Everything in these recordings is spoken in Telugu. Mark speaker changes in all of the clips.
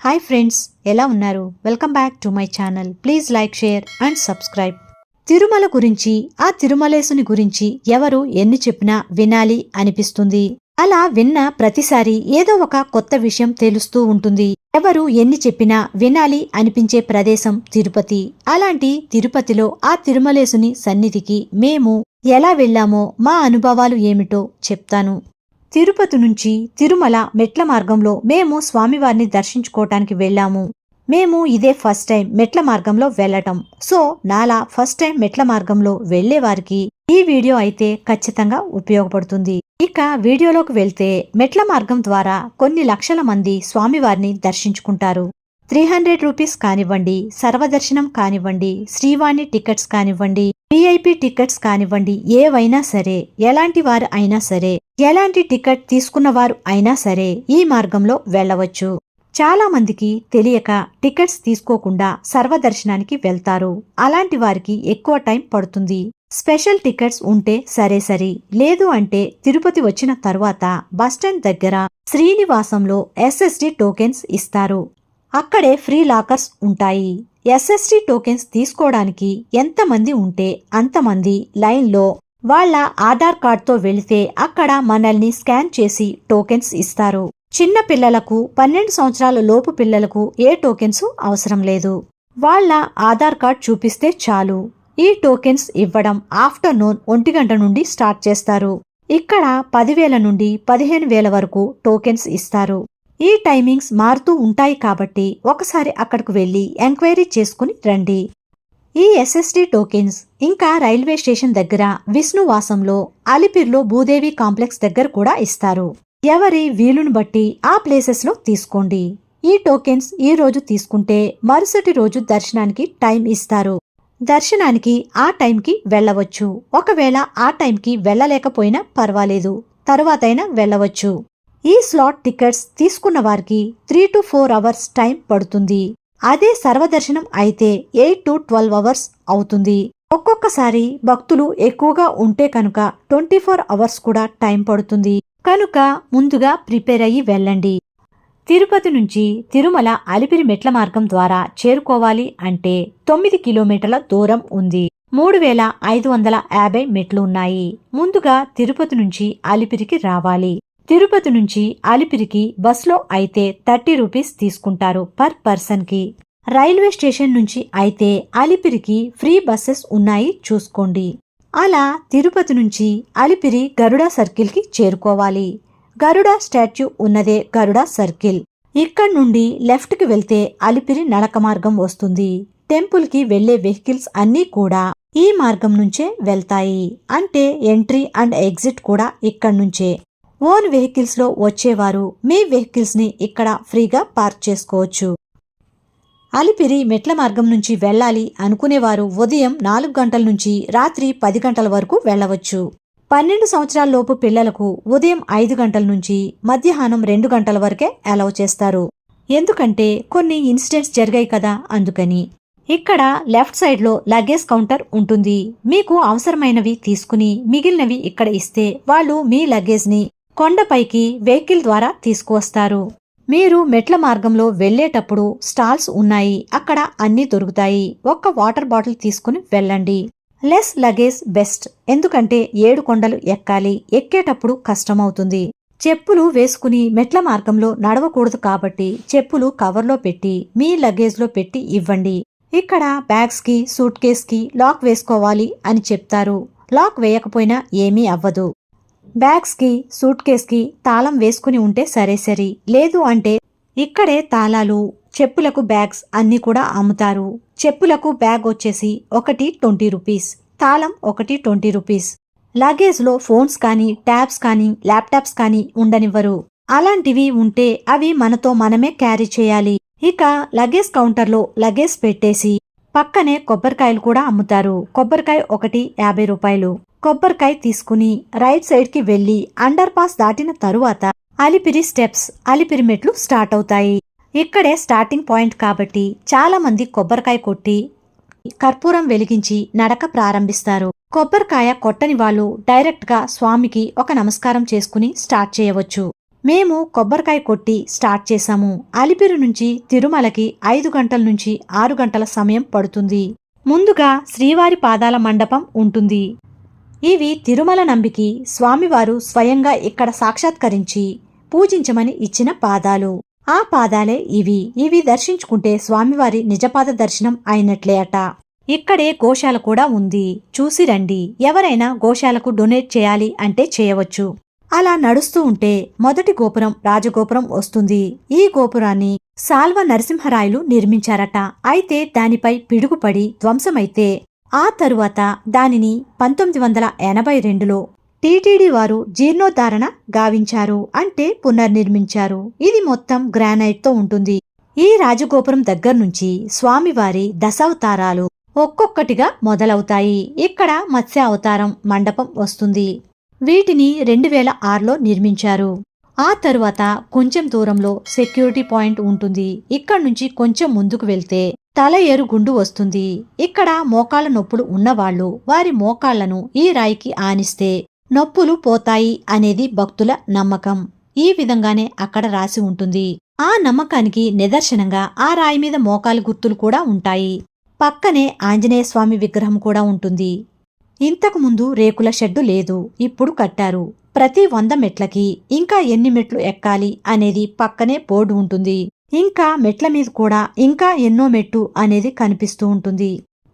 Speaker 1: హాయ్ ఫ్రెండ్స్ ఎలా ఉన్నారు? Welcome back to my channel please like share and subscribe Tirumala గురించి ఆ తిరుమలేసుని గురించి ఎవరు ఎన్ని చెప్పినా వినాలి అనిపిస్తుంది. అలా విన్న ప్రతిసారి ఏదో ఒక కొత్త విషయం తెలుస్తూ ఉంటుంది. ఎవరు ఎన్ని చెప్పినా వినాలి అనిపించే ప్రదేశం తిరుపతి. అలాంటి తిరుపతిలో ఆ తిరుమలేసుని సన్నిధికి మేము ఎలా వెళ్ళామో మా అనుభవాలు ఏమిటో చెప్తాను. తిరుపతి నుంచి తిరుమల మెట్ల మార్గంలో మేము స్వామివారిని దర్శించుకోవటానికి వెళ్ళాము. మేము ఇదే ఫస్ట్ టైం మెట్ల మార్గంలో వెళ్ళటం. సో నాలా ఫస్ట్ టైం మెట్ల మార్గంలో వెళ్ళేవారికి ఈ వీడియో అయితే ఖచ్చితంగా ఉపయోగపడుతుంది. ఇక వీడియోలోకి వెళ్తే మెట్ల మార్గం ద్వారా కొన్ని లక్షల మంది స్వామివారిని దర్శించుకుంటారు. త్రీ హండ్రెడ్ రూపీస్ కానివ్వండి సర్వదర్శనం కానివ్వండి శ్రీవాణి టికెట్స్ కానివ్వండి విఐపి టికెట్స్ కానివ్వండి ఏవైనా సరే ఎలాంటి వారు అయినా సరే ఎలాంటి టికెట్ తీసుకున్న వారు అయినా సరే ఈ మార్గంలో వెళ్ళవచ్చు. చాలా మందికి తెలియక టికెట్స్ తీసుకోకుండా సర్వదర్శనానికి వెళ్తారు. అలాంటి వారికి ఎక్కువ టైం పడుతుంది. స్పెషల్ టికెట్స్ ఉంటే సరే సరి లేదు అంటే తిరుపతి వచ్చిన తర్వాత బస్టాండ్ దగ్గర శ్రీనివాసంలో ఎస్ఎస్డి టోకెన్స్ ఇస్తారు. అక్కడే ఫ్రీ లాకర్స్ ఉంటాయి. ఎస్ఎస్టీ టోకెన్స్ తీసుకోవడానికి ఎంతమంది ఉంటే అంతమంది లైన్లో వాళ్ళ ఆధార్ కార్డ్తో వెళితే అక్కడ మనల్ని స్కాన్ చేసి టోకెన్స్ ఇస్తారు. చిన్న పిల్లలకు పన్నెండు సంవత్సరాల లోపు పిల్లలకు ఏ టోకెన్స్ అవసరం లేదు. వాళ్ళ ఆధార్ కార్డ్ చూపిస్తే చాలు. ఈ టోకెన్స్ ఇవ్వడం ఆఫ్టర్నూన్ ఒంటి గంట నుండి స్టార్ట్ చేస్తారు. ఇక్కడ పదివేల నుండి పదిహేను వేల వరకు టోకెన్స్ ఇస్తారు. ఈ టైమింగ్స్ మారుతూ ఉంటాయి కాబట్టి ఒకసారి అక్కడికి వెళ్ళి ఎంక్వైరీ చేసుకుని రండి. ఈ ఎస్ఎస్డి టోకెన్స్ ఇంకా రైల్వే స్టేషన్ దగ్గర విష్ణువాసంలో అలిపిర్లో భూదేవి కాంప్లెక్స్ దగ్గర కూడా ఇస్తారు. ఎవరి వీలును బట్టి ఆ ప్లేసెస్లో తీసుకోండి. ఈ టోకెన్స్ ఈ రోజు తీసుకుంటే మరుసటి రోజు దర్శనానికి టైం ఇస్తారు. దర్శనానికి ఆ టైంకి వెళ్ళవచ్చు. ఒకవేళ ఆ టైంకి వెళ్ళలేకపోయినా పర్వాలేదు. తరువాతైనా వెళ్ళవచ్చు. ఈ స్లాట్ టికెట్స్ తీసుకున్న వారికి three to four hours time పడుతుంది. అదే సర్వదర్శనం అయితే ఎయిట్ టు ట్వెల్వ్ అవర్స్ అవుతుంది. ఒక్కొక్కసారి భక్తులు ఎక్కువగా ఉంటే కనుక ట్వంటీ ఫోర్ అవర్స్ కూడా టైం పడుతుంది. కనుక ముందుగా ప్రిపేర్ అయ్యి వెళ్ళండి. తిరుపతి నుంచి తిరుమల అలిపిరి మెట్ల మార్గం ద్వారా చేరుకోవాలి అంటే తొమ్మిది కిలోమీటర్ల దూరం ఉంది. మూడు వేల ఐదు వందల యాభై మెట్లు ఉన్నాయి. ముందుగా తిరుపతి నుంచి అలిపిరికి రావాలి. తిరుపతి నుంచి అలిపిరికి బస్లో అయితే థర్టీ రూపీస్ తీసుకుంటారు పర్ పర్సన్కి. రైల్వే స్టేషన్ నుంచి అయితే అలిపిరికి ఫ్రీ బస్సెస్ ఉన్నాయి చూసుకోండి. అలా తిరుపతి నుంచి అలిపిరి గరుడ సర్కిల్కి చేరుకోవాలి. గరుడ స్టాచ్యూ ఉన్నదే గరుడ సర్కిల్. ఇక్కడ నుండి లెఫ్ట్కి వెళ్తే అలిపిరి నడక మార్గం వస్తుంది. టెంపుల్కి వెళ్ళే వెహికల్స్ అన్నీ కూడా ఈ మార్గం నుంచే వెళ్తాయి. అంటే ఎంట్రీ అండ్ ఎగ్జిట్ కూడా ఇక్కడ నుంచే. ఓన్ వెహికల్స్లో వచ్చేవారు. మీ వెహికల్స్ని ఇక్కడ ఫ్రీగా పార్క్ చేసుకోవచ్చు. అలిపిరి మెట్ల మార్గం నుంచి వెళ్ళాలి అనుకునేవారు ఉదయం నాలుగు గంటల నుంచి రాత్రి పది గంటల వరకు వెళ్ళవచ్చు. పన్నెండు సంవత్సరాలలోపు పిల్లలకు ఉదయం ఐదు గంటల నుంచి మధ్యాహ్నం రెండు గంటల వరకే అలౌ చేస్తారు. ఎందుకంటే కొన్ని ఇన్సిడెంట్స్ జరిగాయి కదా అందుకని. ఇక్కడ లెఫ్ట్ సైడ్లో లగేజ్ కౌంటర్ ఉంటుంది. మీకు అవసరమైనవి తీసుకుని మిగిలినవి ఇక్కడ ఇస్తే వాళ్ళు మీ లగేజ్ని కొండపైకి వెహికల్ ద్వారా తీసుకువస్తారు. మీరు మెట్ల మార్గంలో వెళ్ళేటప్పుడు స్టాల్స్ ఉన్నాయి. అక్కడ అన్నీ దొరుకుతాయి. ఒక్క వాటర్ బాటిల్ తీసుకుని వెళ్ళండి. Less luggage best. ఎందుకంటే ఏడు కొండలు ఎక్కాలి. ఎక్కేటప్పుడు కష్టమవుతుంది. చెప్పులు వేసుకుని మెట్ల మార్గంలో నడవకూడదు కాబట్టి చెప్పులు కవర్లో పెట్టి మీ లగేజ్లో పెట్టి ఇవ్వండి. ఇక్కడ బ్యాగ్స్కి సూట్ కేస్కి లాక్ వేసుకోవాలి అని చెప్తారు. లాక్ వేయకపోయినా ఏమీ అవ్వదు. బ్యాగ్స్కి సూట్ కేస్కి తాళం వేసుకుని ఉంటే సరే సరి. లేదు అంటే ఇక్కడే తాళాలు చెప్పులకు బ్యాగ్స్ అన్ని కూడా అమ్ముతారు. చెప్పులకు బ్యాగ్ వచ్చేసి ఒకటి ట్వంటీ రూపీస్ తాళం ఒకటి ట్వంటీ రూపీస్. లగేజ్లో ఫోన్స్ కానీ ట్యాబ్స్ కానీ ల్యాప్టాప్స్ కానీ ఉండనివ్వరు. అలాంటివి ఉంటే అవి మనతో మనమే క్యారీ చేయాలి. ఇక లగేజ్ కౌంటర్లో లగేజ్ పెట్టేసి పక్కనే కొబ్బరికాయలు కూడా అమ్ముతారు. కొబ్బరికాయ ఒకటి యాభై రూపాయలు. కొబ్బరికాయ తీసుకుని రైట్ సైడ్కి వెళ్ళి వెళ్ళి అండర్ పాస్ దాటిన తరువాత అలిపిరి స్టెప్స్ అలిపిరి మెట్లు స్టార్ట్ అవుతాయి. ఇక్కడే స్టార్టింగ్ పాయింట్ కాబట్టి చాలా మంది కొబ్బరికాయ కొట్టి కర్పూరం వెలిగించి నడక ప్రారంభిస్తారు. కొబ్బరికాయ కొట్టని వాళ్ళు డైరెక్ట్గా స్వామికి ఒక నమస్కారం చేసుకుని స్టార్ట్ చేయవచ్చు. మేము కొబ్బరికాయ కొట్టి స్టార్ట్ చేశాము. అలిపిరి నుంచి తిరుమలకి ఐదు గంటల నుంచి ఆరు గంటల సమయం పడుతుంది. ముందుగా శ్రీవారి పాదాల మండపం ఉంటుంది. ఇవి తిరుమల నంబికి స్వామివారు స్వయంగా ఇక్కడ సాక్షాత్కరించి పూజించమని ఇచ్చిన పాదాలు. ఆ పాదాలే ఇవి. ఇవి దర్శించుకుంటే స్వామివారి నిజపాద దర్శనం అయినట్లే అట. ఇక్కడే గోశాల కూడా ఉంది. చూసి రండి. ఎవరైనా గోశాలకు డొనేట్ చేయాలి అంటే చేయవచ్చు. అలా నడుస్తూ ఉంటే మొదటి గోపురం రాజగోపురం వస్తుంది. ఈ గోపురాన్ని సాల్వ నరసింహరాయలు నిర్మించారట. అయితే దానిపై పిడుగుపడి ధ్వంసమైతే ఆ తరువాత దానిని పంతొమ్మిది వందల ఎనభై రెండులో టీటీడీ వారు జీర్ణోద్ధారణ గావించారు అంటే పునర్నిర్మించారు. ఇది మొత్తం గ్రానైట్తో ఉంటుంది. ఈ రాజగోపురం దగ్గర నుంచి స్వామివారి దశావతారాలు ఒక్కొక్కటిగా మొదలవుతాయి. ఇక్కడ మత్స్య అవతారం మండపం వస్తుంది. వీటిని రెండు వేల ఆరులో నిర్మించారు. ఆ తరువాత కొంచెం దూరంలో సెక్యూరిటీ పాయింట్ ఉంటుంది. ఇక్కడి నుంచి కొంచెం ముందుకు వెళ్తే తల ఏరు గుండు వస్తుంది. ఇక్కడ మోకాళ్ళ నొప్పులు ఉన్నవాళ్ళు వారి మోకాళ్ళను ఈ రాయికి ఆనిస్తే నొప్పులు పోతాయి అనేది భక్తుల నమ్మకం. ఈ విధంగానే అక్కడ రాసి ఉంటుంది. ఆ నమ్మకానికి నిదర్శనంగా ఆ రాయి మీద మోకాలు గుర్తులు కూడా ఉంటాయి. పక్కనే ఆంజనేయ స్వామి విగ్రహం కూడా ఉంటుంది. ఇంతకు ముందు రేకుల షెడ్డు లేదు. ఇప్పుడు కట్టారు. ప్రతి వంద మెట్లకి ఇంకా ఎన్ని మెట్లు ఎక్కాలి అనేది పక్కనే బోర్డు ఉంటుంది. ఇంకా మెట్ల మీద కూడా ఇంకా ఎన్నో మెట్టు అనేది కనిపిస్తూ ఉంటుంది.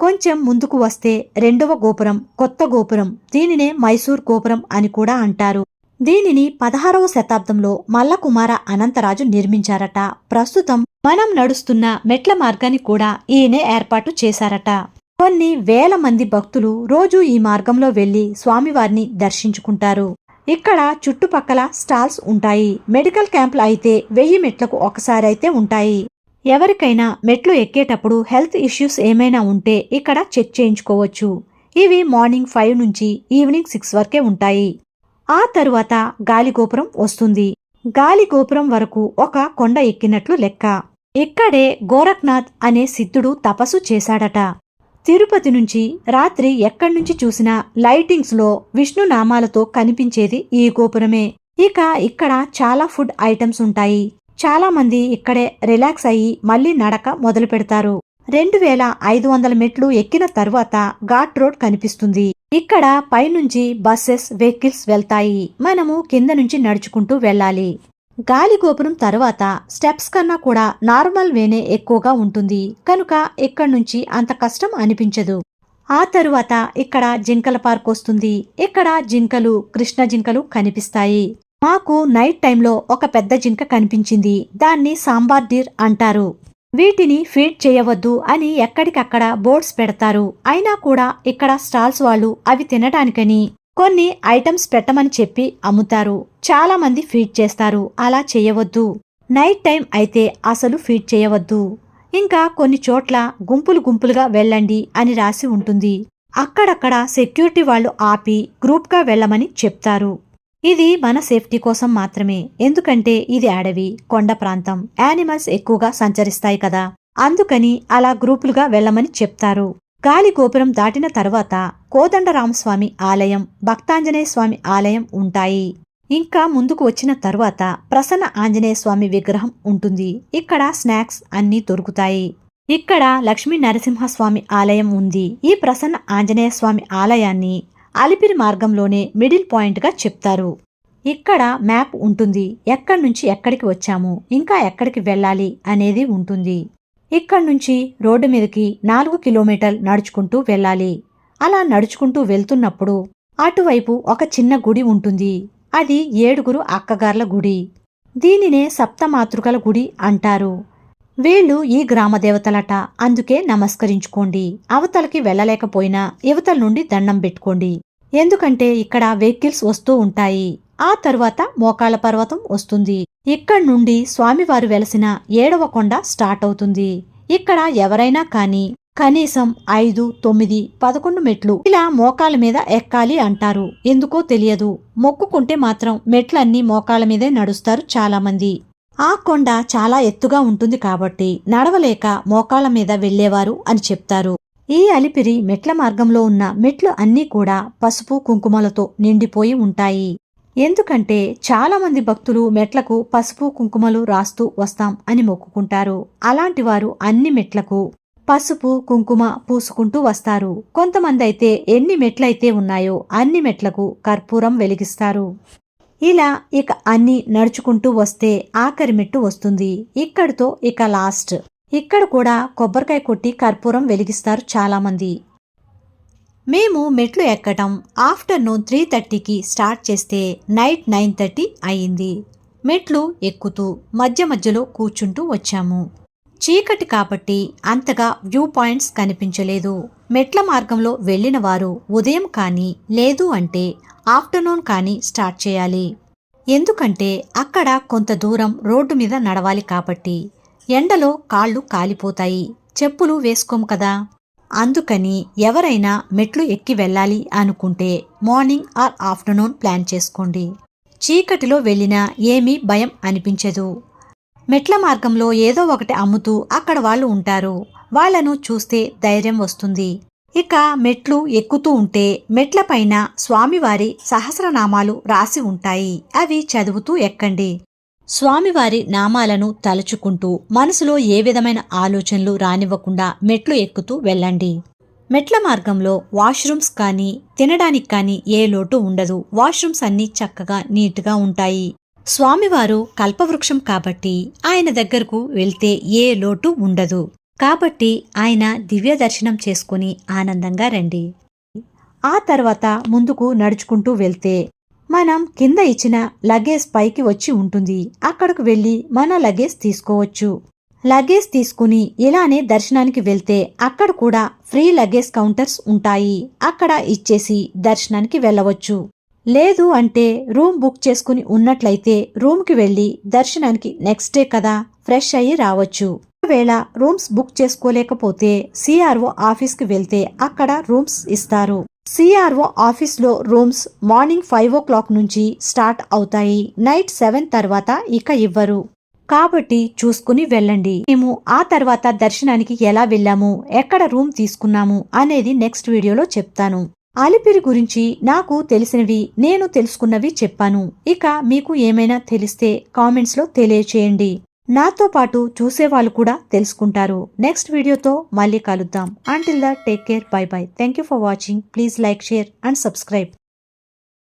Speaker 1: కొంచెం ముందుకు వస్తే రెండవ గోపురం కొత్త గోపురం దీనినే మైసూర్ గోపురం అని కూడా అంటారు. దీనిని పదహారవ శతాబ్దంలో మల్లకుమార అనంతరాజు నిర్మించారట. ప్రస్తుతం మనం నడుస్తున్న మెట్ల మార్గాన్ని కూడా ఈయనే ఏర్పాటు చేశారట. కొన్ని వేల మంది భక్తులు రోజూ ఈ మార్గంలో వెళ్ళి స్వామివారిని దర్శించుకుంటారు. ఇక్కడ చుట్టుపక్కల స్టాల్స్ ఉంటాయి. మెడికల్ క్యాంపులు అయితే వెయ్యి మెట్లకు ఒకసారి అయితే ఉంటాయి. ఎవరికైనా మెట్లు ఎక్కేటప్పుడు హెల్త్ ఇష్యూస్ ఏమైనా ఉంటే ఇక్కడ చెక్ చేయించుకోవచ్చు. ఇవి మార్నింగ్ ఫైవ్ నుంచి ఈవినింగ్ సిక్స్ వరకే ఉంటాయి. ఆ తరువాత గాలిగోపురం వస్తుంది. గాలిగోపురం వరకు ఒక కొండ ఎక్కినట్లు లెక్క. ఇక్కడే గోరఖ్నాథ్ అనే సిద్ధుడు తపస్సు చేశాడట. తిరుపతి నుంచి రాత్రి ఎక్కడి నుంచి చూసినా లైటింగ్స్లో విష్ణు నామాలతో కనిపించేది ఈ గోపురమే. ఇక ఇక్కడ చాలా ఫుడ్ ఐటమ్స్ ఉంటాయి. చాలా మంది ఇక్కడే రిలాక్స్ అయ్యి మళ్ళీ నడక మొదలు పెడతారు. రెండు వేల ఐదు వందల మెట్లు ఎక్కిన తర్వాత ఘాట్ రోడ్ కనిపిస్తుంది. ఇక్కడ పైనుంచి బస్సెస్ వెహికల్స్ వెళ్తాయి. మనము కింద నుంచి నడుచుకుంటూ వెళ్ళాలి. గాలి గోపురం తర్వాత స్టెప్స్ కన్నా కూడా నార్మల్ వేనే ఎక్కువగా ఉంటుంది. కనుక ఇక్కడి నుంచి అంత కష్టం అనిపించదు. ఆ తరువాత ఇక్కడ జింకల పార్క్ వస్తుంది. ఇక్కడ జింకలు కృష్ణ జింకలు కనిపిస్తాయి. మాకు నైట్ టైంలో ఒక పెద్ద జింక కనిపించింది. దాన్ని సాంబార్ డీర్ అంటారు. వీటిని ఫీడ్ చేయవద్దు అని ఎక్కడికక్కడ బోర్డ్స్ పెడతారు. అయినా కూడా ఇక్కడ స్టాల్స్ వాళ్ళు అవి తినడానికని కొన్ని ఐటమ్స్ పెట్టమని చెప్పి అమ్ముతారు. చాలామంది ఫీడ్ చేస్తారు. అలా చేయవద్దు. నైట్ టైం అయితే అసలు ఫీడ్ చేయవద్దు. ఇంకా కొన్ని చోట్ల గుంపులు గుంపులుగా వెళ్ళండి అని రాసి ఉంటుంది. అక్కడక్కడ సెక్యూరిటీ వాళ్ళు ఆపి గ్రూప్గా వెళ్ళమని చెప్తారు. ఇది మన సేఫ్టీ కోసం మాత్రమే. ఎందుకంటే ఇది అడవి కొండ ప్రాంతం. యానిమల్స్ ఎక్కువగా సంచరిస్తాయి కదా. అందుకని అలా గ్రూపులుగా వెళ్ళమని చెప్తారు. గాలి గోపురం దాటిన తర్వాత కోదండరామస్వామి ఆలయం భక్తాంజనేయ స్వామి ఆలయం ఉంటాయి. ఇంకా ముందుకు వచ్చిన తర్వాత ప్రసన్న ఆంజనేయ స్వామి విగ్రహం ఉంటుంది. ఇక్కడ స్నాక్స్ అన్నీ దొరుకుతాయి. ఇక్కడ లక్ష్మీ నరసింహస్వామి ఆలయం ఉంది. ఈ ప్రసన్న ఆంజనేయ స్వామి ఆలయాన్ని అలిపిరి మార్గంలోనే మిడిల్ పాయింట్గా చెప్తారు. ఇక్కడ మ్యాప్ ఉంటుంది. ఎక్కడి నుంచి ఎక్కడికి వచ్చాము? ఇంకా ఎక్కడికి వెళ్ళాలి? అనేది ఉంటుంది. ఇక్కడి నుంచి రోడ్డు మీదకి నాలుగు కిలోమీటర్లు నడుచుకుంటూ వెళ్ళాలి. అలా నడుచుకుంటూ వెళ్తున్నప్పుడు అటువైపు ఒక చిన్న గుడి ఉంటుంది. అది ఏడుగురు అక్కగార్ల గుడి. దీనినే సప్తమాతృకల గుడి అంటారు. వీళ్ళు ఈ గ్రామ దేవతలట. అందుకే నమస్కరించుకోండి. అవతలకి వెళ్ళలేకపోయినా యువతల నుండి దండం పెట్టుకోండి. ఎందుకంటే ఇక్కడ వెహికల్స్ వస్తూ ఉంటాయి. ఆ తరువాత మోకాళ్ళ పర్వతం వస్తుంది. ఇక్కడి నుండి స్వామివారు వెలసిన ఏడవ కొండ స్టార్ట్ అవుతుంది. ఇక్కడ ఎవరైనా కానీ కనీసం ఐదు తొమ్మిది పదకొండు మెట్లు ఇలా మోకాల మీద ఎక్కాలి అంటారు. ఎందుకో తెలియదు. మొక్కుకుంటే మాత్రం మెట్లన్నీ మోకాల మీదే నడుస్తారు చాలా మంది ఆ కొండ చాలా ఎత్తుగా ఉంటుంది కాబట్టి నడవలేక మోకాళ్ళ మీద వెళ్ళేవారు అని చెప్తారు. ఈ అలిపిరి మెట్ల మార్గంలో ఉన్న మెట్లు అన్నీ కూడా పసుపు కుంకుమలతో నిండిపోయి ఉంటాయి. ఎందుకంటే చాలామంది భక్తులు మెట్లకు పసుపు కుంకుమలు రాస్తూ వస్తాం అని మొక్కుకుంటారు. అలాంటి వారు అన్ని మెట్లకు పసుపు కుంకుమ పూసుకుంటూ వస్తారు. కొంతమంది అయితే ఎన్ని మెట్లయితే ఉన్నాయో అన్ని మెట్లకు కర్పూరం వెలిగిస్తారు. ఇలా ఇక అన్ని నడుచుకుంటూ వస్తే ఆఖరి మెట్టు వస్తుంది. ఇక్కడితో ఇక లాస్ట్. ఇక్కడ కూడా కొబ్బరికాయ కొట్టి కర్పూరం వెలిగిస్తారు చాలామంది. మేము మెట్లు ఎక్కడం ఆఫ్టర్నూన్ త్రీ థర్టీకి స్టార్ట్ చేస్తే నైట్ నైన్ థర్టీ అయింది మెట్లు ఎక్కుతూ మధ్య మధ్యలో కూర్చుంటూ వచ్చాము. చీకటి కాబట్టి అంతగా వ్యూ పాయింట్స్ కనిపించలేదు. మెట్ల మార్గంలో వెళ్ళిన వారు ఉదయం కానీ లేదు అంటే ఆఫ్టర్నూన్ కానీ స్టార్ట్ చేయాలి. ఎందుకంటే అక్కడ కొంత దూరం రోడ్డు మీద నడవాలి కాబట్టి ఎండలో కాళ్ళు కాలిపోతాయి. చెప్పులు వేసుకోము కదా. అందుకని ఎవరైనా మెట్లు ఎక్కి వెళ్ళాలి అనుకుంటే మార్నింగ్ ఆర్ ఆఫ్టర్నూన్ ప్లాన్ చేసుకోండి. చీకటిలో వెళ్ళినా ఏమీ భయం అనిపించదు. మెట్ల మార్గంలో ఏదో ఒకటి అమ్ముతూ అక్కడ వాళ్ళు ఉంటారు. వాళ్ళను చూస్తే ధైర్యం వస్తుంది. ఇక మెట్లు ఎక్కుతూ ఉంటే మెట్లపైన స్వామివారి సహస్రనామాలు రాసి ఉంటాయి. అవి చదువుతూ ఎక్కండి. స్వామివారి నామాలను తలుచుకుంటూ మనసులో ఏ విధమైన ఆలోచనలు రానివ్వకుండా మెట్లు ఎక్కుతూ వెళ్ళండి. మెట్ల మార్గంలో వాష్రూమ్స్ కానీ తినడానికి కానీ ఏ లోటు ఉండదు. వాష్రూమ్స్ అన్నీ చక్కగా నీట్గా ఉంటాయి. స్వామివారు కల్పవృక్షం కాబట్టి ఆయన దగ్గరకు వెళ్తే ఏ లోటు ఉండదు. కాబట్టి ఆయన దివ్య దర్శనం చేసుకుని ఆనందంగా రండి. ఆ తర్వాత ముందుకు నడుచుకుంటూ వెళ్తే మనం కింద ఇచ్చిన లగేజ్ పైకి వచ్చి ఉంటుంది. అక్కడకు వెళ్ళి మన లగేజ్ తీసుకోవచ్చు. లగేజ్ తీసుకుని ఇలానే దర్శనానికి వెళ్తే అక్కడ కూడా ఫ్రీ లగేజ్ కౌంటర్స్ ఉంటాయి. అక్కడ ఇచ్చేసి దర్శనానికి వెళ్ళవచ్చు. లేదు అంటే రూమ్ బుక్ చేసుకుని ఉన్నట్లయితే రూమ్కి వెళ్ళి దర్శనానికి నెక్స్ట్ డే కదా ఫ్రెష్ అయ్యి రావచ్చు. ఒకవేళ రూమ్స్ బుక్ చేసుకోలేకపోతే సిఆర్ఓ ఆఫీస్కి వెళ్తే అక్కడ రూమ్స్ ఇస్తారు. సిఆర్ఓ ఆఫీస్లో rooms morning five o'clock నుంచి స్టార్ట్ అవుతాయి. నైట్ సెవెన్ తర్వాత ఇక ఇవ్వరు. కాబట్టి చూసుకుని వెళ్ళండి. మేము ఆ తర్వాత దర్శనానికి ఎలా వెళ్ళాము ఎక్కడ రూమ్ తీసుకున్నాము అనేది నెక్స్ట్ వీడియోలో చెప్తాను. అలిపిరి గురించి నాకు తెలిసినవి నేను తెలుసుకున్నవి చెప్పాను. ఇక మీకు ఏమైనా తెలిస్తే కామెంట్స్లో తెలియచేయండి. నాతో పాటు చూసేవాళ్ళు కూడా తెలుసుకుంటారు. నెక్స్ట్ వీడియోతో మళ్ళీ కలుద్దాం. Until the take care bye bye thank you for watching please like share and subscribe